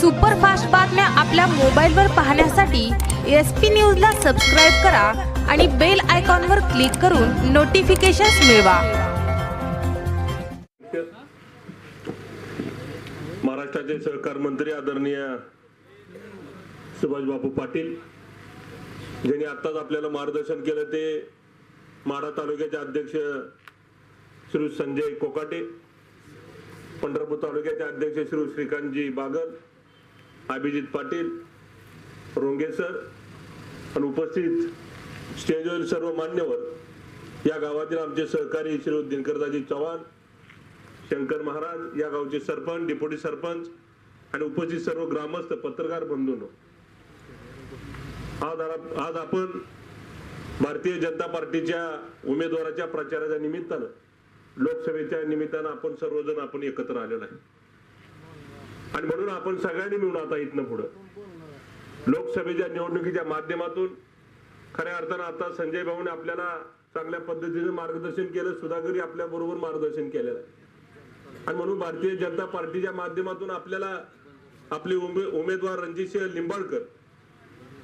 Superfast बातम्या आपल्या मोबाईलवर पाहण्यासाठी एस पी न्यूजला सबस्क्राईब करा आणि बेल आयकॉनवर क्लिक करून नोटिफिकेशन्स मिळवा. महाराष्ट्राचे सहकार मंत्री आदरणीय सुभाषबाबू पाटील ज्यांनी आत्ताच आपल्याला मार्गदर्शन केलं ते माढा तालुक्याचे अध्यक्ष श्री संजय कोकाटे पंढरपूर तालुक्याचे अध्यक्ष श्री श्रीकांतजी बागल अभिजित पाटील रोंगे सर आणि उपस्थित स्टेजवरील सर्व मान्यवर या गावातील आमचे सहकारी श्री दिनकरदाजी चव्हाण शंकर महाराज या गावचे सरपंच डेप्युटी सरपंच आणि उपस्थित सर्व ग्रामस्थ पत्रकार बंधूंनो. आज आज आपण भारतीय जनता पार्टीच्या उमेदवाराच्या प्रचाराच्या निमित्तानं लोकसभेच्या निमित्तानं आपण सर्वजण आपण एकत्र आलेलो आहे. आणि म्हणून आपण सगळ्यांनी मिळून आता इथनं पुढं. लोकसभेच्या निवडणुकीच्या माध्यमातून खऱ्या अर्थानं आता संजय भाऊने आपल्याला चांगल्या पद्धतीने मार्गदर्शन केलं सुधाकरी आपल्या बरोबर मार्गदर्शन केलेलं आहे. आणि म्हणून भारतीय जनता पार्टीच्या माध्यमातून आपल्याला आपले उमे उमेदवार रणजितसिंह लिंबाळकर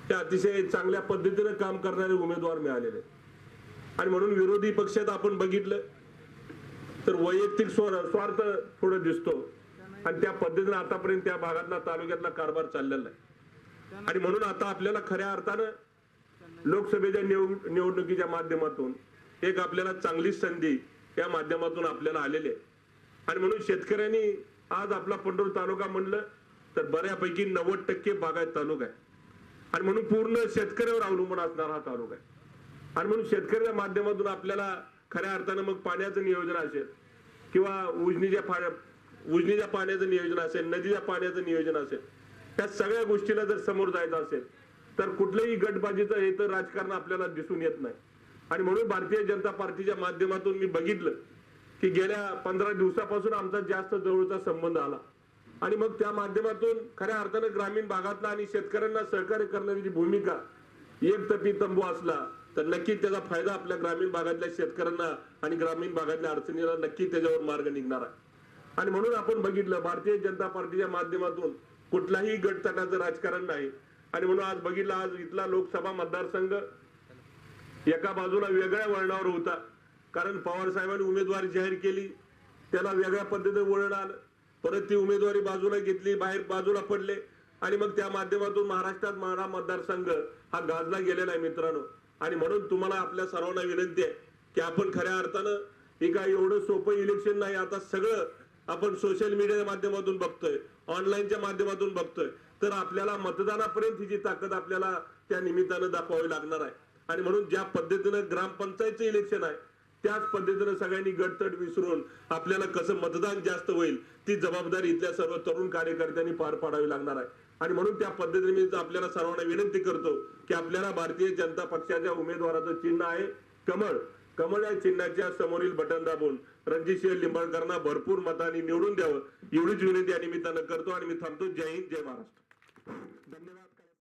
हे अतिशय चांगल्या पद्धतीनं काम करणारे उमेदवार मिळालेले आणि म्हणून विरोधी पक्षात आपण बघितलं तर वैयक्तिक स्वर- स्वार्थ थोडं दिसतो. आणि त्या पद्धतीने आतापर्यंत त्या भागातला तालुक्यातला कारभार चाललेला आहे. आणि म्हणून आता आपल्याला खऱ्या अर्थानं लोकसभेच्या निवड निवडणुकीच्या माध्यमातून एक आपल्याला चांगली संधी या माध्यमातून आपल्याला आलेली आहे. आणि म्हणून शेतकऱ्यांनी आज आपला पंढरपूर तालुका म्हणलं तर बऱ्यापैकी नव्वद टक्के बागायत तालुका आहे. आणि म्हणून पूर्ण शेतकऱ्यावर अवलंबून असणारा हा तालुका आहे. आणि म्हणून शेतकऱ्याच्या माध्यमातून आपल्याला खऱ्या अर्थानं मग पाण्याचं नियोजन असेल किंवा उजनीच्या उजनीच्या पाण्याचं नियोजन असेल नदीच्या पाण्याचं नियोजन असेल त्या सगळ्या गोष्टीला जर समोर जायचं असेल तर कुठलंही गटबाजीचं हे तर राजकारण आपल्याला दिसून येत नाही. आणि म्हणून भारतीय जनता पार्टीच्या माध्यमातून मी बघितलं की गेल्या पंधरा दिवसापासून आमचा जास्त जवळचा संबंध आला. आणि मग त्या माध्यमातून खऱ्या अर्थानं ग्रामीण भागातला आणि शेतकऱ्यांना सहकार्य करण्याची जी भूमिका एक तपी तंबू असला तर नक्की त्याचा फायदा आपल्या ग्रामीण भागातल्या शेतकऱ्यांना आणि ग्रामीण भागातल्या अडचणीला नक्की त्याच्यावर मार्ग निघणार आहे. आणि म्हणून आपण बघितलं भारतीय जनता पार्टीच्या माध्यमातून कुठलाही गटतटाचं राजकारण नाही. आणि म्हणून आज बघितलं आज इथला लोकसभा मतदारसंघ एका बाजूला वेगळ्या वळणावर होता. कारण पवार साहेबांनी उमेदवारी जाहीर केली त्याला वेगळ्या पद्धतीने वळण आलं. परत ती उमेदवारी बाजूला घेतली बाहेर बाजूला पडले. आणि मग त्या माध्यमातून महाराष्ट्रात माढा मतदारसंघ हा गाजला गेलेला आहे मित्रांनो. आणि म्हणून तुम्हाला आपल्या सर्वांना विनंती आहे की आपण खऱ्या अर्थानं हे काय एवढं सोपं इलेक्शन नाही आता सगळं आपण सोशल मीडियाच्या माध्यमातून बघतोय ऑनलाईनच्या माध्यमातून बघतोय तर आपल्याला मतदानापर्यंत हिची ताकद आपल्याला त्या निमित्तानं दाखवावी लागणार आहे. आणि म्हणून ज्या पद्धतीनं ग्रामपंचायतचं इलेक्शन आहे त्याच पद्धतीनं सगळ्यांनी गटतट विसरून आपल्याला कसं मतदान जास्त होईल ती जबाबदारी इथल्या सर्व तरुण कार्यकर्त्यांनी पार पाडावी लागणार आहे. आणि म्हणून त्या पद्धतीने मी आपल्याला सर्वांना विनंती करतो की आपल्याला भारतीय जनता पक्षाच्या उमेदवाराचं चिन्ह आहे कमळ. कमळ या चिन्हाच्या समोरील बटन दाबून रणजितसिंह लिंबाळकरांना भरपूर मतांनी निवडून द्यावं. एवढीच विनंती या निमित्तानं करतो आणि मी थांबतो. जय हिंद जय महाराष्ट्र.